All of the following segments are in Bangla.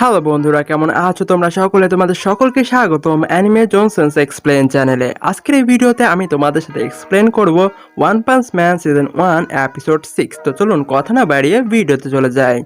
হ্যালো বন্ধুরা, কেমন আছো তোমরা? সকলে তোমাদের সকলকে স্বাগতম অ্যানিমে জনসন্স এক্সপ্লেন চ্যানেলে আজকের এই ভিডিওতে আমি তোমাদের সাথে এক্সপ্লেন করব One Punch Man season one episode six তো চলুন, কথা না বাড়িয়ে ভিডিওতে চলে যায়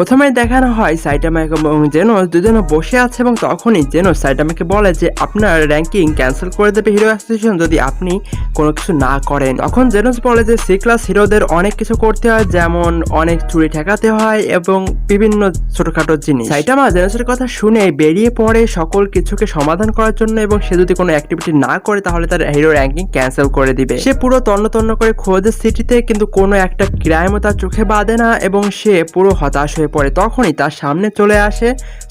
প্রথমে দেখানো হয় সাইটামা এবং জেনোস দুজনে বসে আছে এবং তখনই জেনোস সাইটামাকে বলে যে, আপনার র্যাঙ্কিং ক্যান্সেল করে দেবে হিরো অ্যাসোসিয়েশন যদি আপনি কোনো কিছু না করেন। তখন জেনোস বলে যে সি ক্লাস হিরোদের অনেক কিছু করতে হয়, যেমন অনেক চুরি ঠেকাতে হয় এবং বিভিন্ন ছোটখাটো জিনিস। সাইটামা জেনোসের কথা শুনে বেরিয়ে পড়ে সকল কিছুকে সমাধান করার জন্য এবং সে যদি কোনো অ্যাক্টিভিটি না করে, তাহলে তার হিরো র্যাঙ্কিং ক্যান্সেল করে দিবে। সে পুরো তন্ন তন্ন করে খোঁজে সিটিতে কিন্তু কোনো একটা ক্রাইমও তার চোখে বাঁধে না এবং সে পুরো হতাশ হয়ে পড়ে তখনই তার সামনে চলে আসে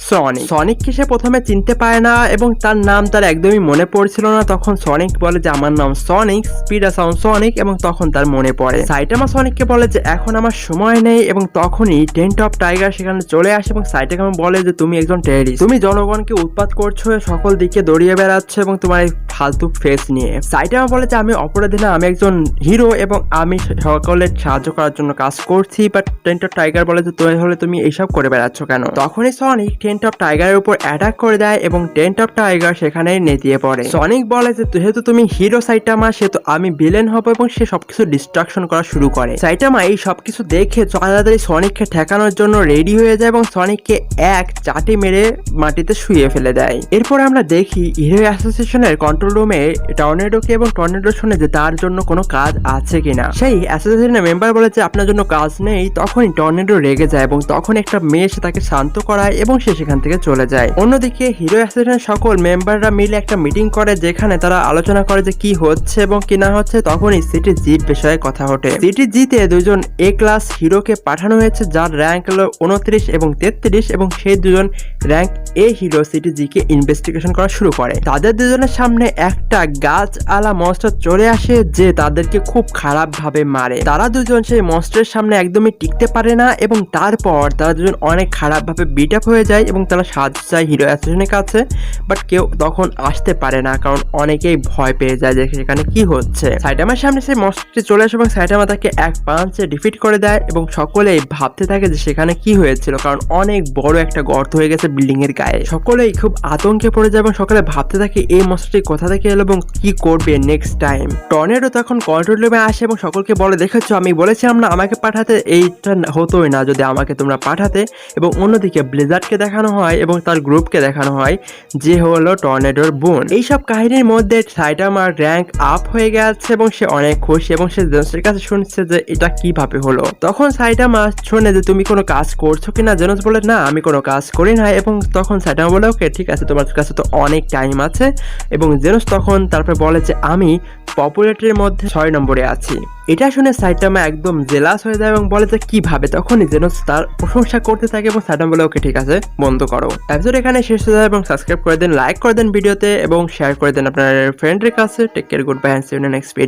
সনিক। সনিককে সে প্রথমে চিনতে পারে না এবং তার নাম তার একদমই মনে পড়ছিল না। তখন সনিক বলে যে, আমার নাম সনিক, স্পিড সাউন্ড সনিক, এবং তখন তার মনে পড়ে। সাইটামা সনিককে বলে যে, এখন আমার সময় নেই, এবং তখনই টেন্ট অফ টাইগার সেখানে চলে আসে এবং সাইটাকামা বলে যে, তুমি একজন টেরিস্ট তুমি জনগণকে উৎপাত করছ সকল দিকে দৌড়িয়ে বেড়াচ্ছ এবং তোমার এই ফালতু ফেস নিয়ে। সাইটামা বলে যে, আমি অপরাধী না আমি একজন হিরো এবং আমি সকলের সাহায্য করার জন্য কাজ করছি। বাট টেন্ট অফ টাইগার বলে যে, তুমি হলে তুমি এইসব করে বেড়াচ্ছ কেন? তখনই সনিক টেন্ট অফ টাইগারের উপর অ্যাটাক করে দেয় এবং টেন্ট অফ টাইগার সেখানে নেতিয়ে পড়ে। সনিক বলে যে, যেহেতু তুমি হিরো সাইটামা সেহেতু আমি ভিলেন হব এবং সে সবকিছু ডিস্ট্রাকশন করা শুরু করে। সাইটামা এই সবকিছু দেখে তাড়াতাড়ি সনিককে ঠেকানোর জন্য রেডি হয়ে যায় এবং সনিককে এক চাটি মেরে মাটিতে শুয়ে ফেলে দেয়। এরপর আমরা দেখি হিরো অ্যাসোসিয়েশনের কন্ট্রোল রুমে টর্নেডোকে এবং টর্নেডো শুনে যে তার জন্য কোনো কাজ আছে কিনা। সেই অ্যাসোসিয়েশনের মেম্বার বলে যে, আপনার জন্য কাজ নেই। তখনই টর্নেডো রেগে যায় এবং তখন একটা মেয়ে এসে তাকে শান্ত করায় এবং সে সেখান থেকে চলে যায়। অন্যদিকে হিরো অ্যাসোসিয়েশনের সকল মেম্বাররা মিলে একটা মিটিং করে যেখানে তারা আলোচনা করে যে কি হচ্ছে এবং কি না হচ্ছে, তখনই সিটি জিপ বিষয়ে কথা ওঠে। সিটি জিতে দুজন এ ক্লাস হিরোকে পাঠানো হয়েছে, যার র্যাঙ্ক হলো উনত্রিশ এবং তেত্রিশ এবং সেই দুজন rank A hero city G K investigation করা শুরু করে। তাদের দুজনের সামনে একটা গাছ আলা মনস্টার চলে আসে যে তাদেরকে খুব খারাপ ভাবে মারে। তারা দুজন সেই মনস্টারের সামনে একদমই টিকতে পারে না এবং তারপর তারা দুজন অনেক খারাপ ভাবে বিট আপ হয়ে যায় এবং তারা সাহায্য চায় হিরো অ্যাসোসিয়েশনের কাছে বাট কেউ তখন আসতে পারে না, কারণ অনেকেই ভয় পেয়ে যায় যে সেখানে কি হচ্ছে। সাইটামার সামনে সেই মনস্টারটি চলে আসে এবং সাইটামা তাকে এক পাঞ্চে ডিফিট করে দেয় এবং সকলেই ভাবতে থাকে যে সেখানে কি হয়েছিল, কারণ অনেক বড় একটা গর্ত হয়ে গেছে বিল্ডিং এর গায়ে। সকলেই খুব আতঙ্কে পড়ে যায় এবং সকলে ভাবতে থাকে এই মনস্টারটি কোথা থেকে এলো এবং কি করবে নেক্সট টাইম টর্নেডো তখন কন্ট্রোল রুমে আসে এবং সকলকে বলে, দেখেছ, আমি বলেছিলাম না আমাকে পাঠাতে, এইটা হতোই না যদি আমাকে তোমরা পাঠাতে এবং অন্যদিকে ব্লেজার্ডকে দেখানো হয় এবং তার গ্রুপকে দেখানো হয়, যে হলো টর্নেডোর বোন। এইসব কাহিনীর মধ্যে সাইটামার র্যাঙ্ক আপ হয়ে গেছে এবং সে অনেক খুশি এবং সে জেনসের কাছে শুনছে যে এটা কীভাবে হলো। তখন সাইটামা শোনে যে তুমি কোনো কাজ করছ কিনা? জেনস বলে, না, আমি কোনো কাজ করি না এবং তখন সাইটামা বলে, ওকে, ঠিক আছে, তোমার কাছে তো অনেক টাইম আছে। এবং জেনস তখন তারপরে বলে যে, আমি পপুলেটের মধ্যে ছয় নম্বরে আছি। এটা শুনে সাইটামা একদম জেলাস হয়ে যায় এবং বলে যে কীভাবে তখনই যেন তার প্রশংসা করতে থাকে এবং সাইটামা বলে, ওকে, ঠিক আছে, বন্ধ করো। এপিসোড এখানে শেষ হয়ে যায় এবং সাবস্ক্রাইব করে দেন লাইক করে দেন ভিডিওতে এবং শেয়ার করে দেন আপনার ফ্রেন্ডের কাছে। Take care good bye hand next video